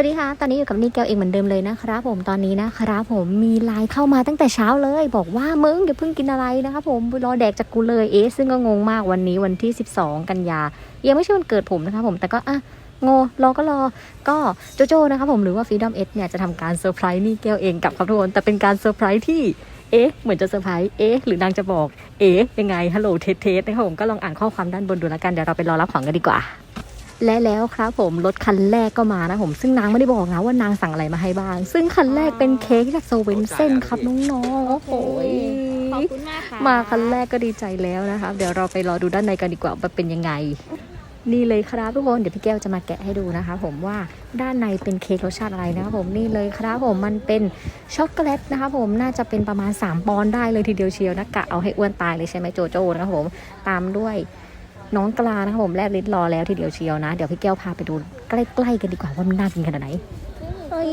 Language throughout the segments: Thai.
วัสดีค่ะ ตอนนี้อยู่กับนี่แก้วเองเหมือนเดิมเลยนะครับผม ตอนนี้นะครับผมมีไลน์เข้ามาตั้งแต่เช้าเลย บอกว่ามึงอย่าเพิ่งกินอะไรนะครับผม รอแดกจากกูเลย เอ๊ซึ่งก็งงมากวันนี้วันที่ 12 กันยา ยังไม่ใช่วันเกิดผมนะครับผม แต่ก็อะโงรอก็รอ ก็โจโจ้นะครับผมหรือว่า Freedom S เนี่ยจะทำการเซอร์ไพรส์นี่แก้วเองกับครับทุกคน แต่เป็นการเซอร์ไพรส์ที่เอ๊ะ เหมือนจะเซอร์ไพรส์ เอ๊ะ หรือนางจะบอก เอ๊ะ ยังไง ฮัลโหล เทสเทสนะครับผม ก็ลองอ่านข้อความด้านบนดูแล้วกัน เดี๋ยวเราไปรอรับของกันดีกว่า และแล้วครับผมรถคันแรกก็มานะผม ซึ่งนางไม่ได้บอกนะว่านางสั่งอะไรมาให้บ้าง ซึ่งคันแรกเป็นเค้กจากโซเวนเซนครับน้องๆโอ้โหยขอบคุณมากค่ะมาคันแรกก็ดีใจแล้วนะครับเดี๋ยวเราไปรอดูด้านในกันดีกว่าว่าเป็นยังไง นี่เลยครับทุกคนเดี๋ยวพี่แก้วจะมาแกะให้ดูนะคะ ผมว่าด้านในเป็นเค้กรสชาติอะไรนะครับผมนี่เลยครับผมมันเป็นช็อกโกแลตนะคะผมน่าจะเป็นประมาณ 3 ปอนด์ได้เลยทีเดียวเชียวนะกะเอาให้อ้วนตายเลยใช่ไหมโจโจ้นะครับผมตามด้วย น้องกลานะครับผมแลบลิ้นรอแล้วทีเดียวเชียวนะ เดี๋ยวพี่แก้วพาไปดูใกล้ๆกันดีกว่าว่ามันน่ากินขนาดไหนเอ้ย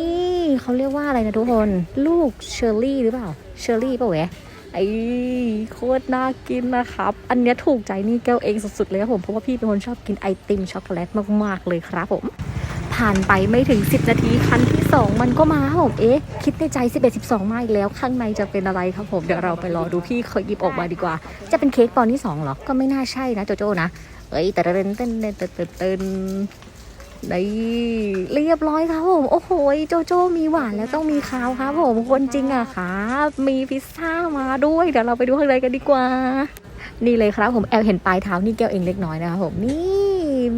เขาเรียกว่าอะไรนะทุกคนลูกเชอร์รี่หรือเปล่าเชอร์รี่ป่ะเวะไอ้โคตรน่ากินนะครับ อันนี้ถูกใจนี่แก้วเองสุดๆเลยครับผมเพราะว่าพี่เป็นคนชอบกินไอติมช็อกโกแลตมากๆเลยครับผม ผ่านไปไม่ถึง 10 นาทีคันที่ 2 มันก็มาครับผมเอ๊ะ คิดในใจ 11 12 มาอีกแล้ว ข้างในจะเป็นอะไรครับผมเดี๋ยวเราไปรอดูพี่เขาหยิบออกมาดีกว่า จะเป็นเค้กปอนที่2เหรอ ก็ไม่น่าใช่นะโจโจ้นะเอ้ยแต่เต้นเต้นเต้นเต้นเต้นเต้นนี่เรียบร้อยครับผม โอ้โหโจโจ้มีหวานแล้วต้องมีคาวครับผมคนจริงอะครับ มีพิซซ่ามาด้วย เดี๋ยวเราไปดูข้างในกันดีกว่า นี่เลยครับผมแอลเห็นปลายเท้านี่แก้วเองเล็กน้อยนะครับผมนี่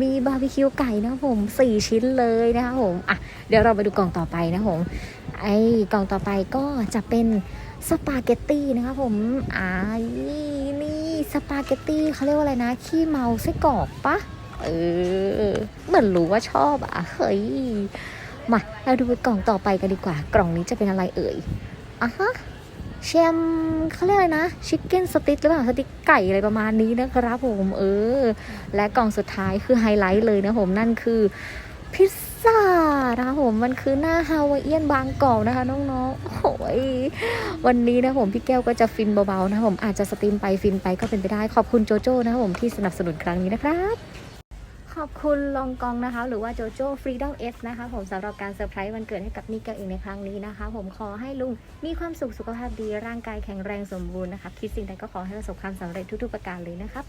มีบาร์บีคิวไก่นะผมสี่ชิ้นเลยนะครับผมอะเดี๋ยวเราไปดูกล่องต่อไปนะผมไอ้กล่องต่อไปก็จะเป็นสปาเกตตี้นะครับผมอ่านี่นี่สปาเกตตี้เขาเรียกว่าอะไรนะ ขี้เมาไส้กรอกปะเออเหมือนรู้ว่าชอบอะเฮ้ยมาเราดูกล่องต่อไปกันดีกว่า กล่องนี้จะเป็นอะไรเอ่ยอะฮะ แชมเขาเรียกอะไรนะชิคเก้นสติ๊กหรือเปล่าสติ๊กไก่อะไรประมาณนี้นะครับผมเออ และกล่องสุดท้ายคือไฮไลท์เลยนะผมนั่นคือพิซซ่านะคะผมมันคือหน้าฮาวายเอียนบางกอกนะคะน้องๆโอ้ยวันนี้นะผมพี่แก้วก็จะฟินเบาๆนะผมอาจจะสตรีมไปฟินไปก็เป็นไปได้ขอบคุณโจโจ้นะครับผมที่สนับสนุนครั้งนี้นะครับ ขอบคุณลองกองนะคะ หรือว่าโจโจ้ฟรีดอมเอสนะคะ ผมสำหรับการเซอร์ไพรส์วันเกิดให้กับนิกเกลอีกในครั้งนี้นะคะ ผมขอให้ลุงมีความสุขสุขภาพดีร่างกายแข็งแรงสมบูรณ์นะคะคิดสิ่งใดก็ขอให้ประสบความสำเร็จทุกๆประการเลยนะครับ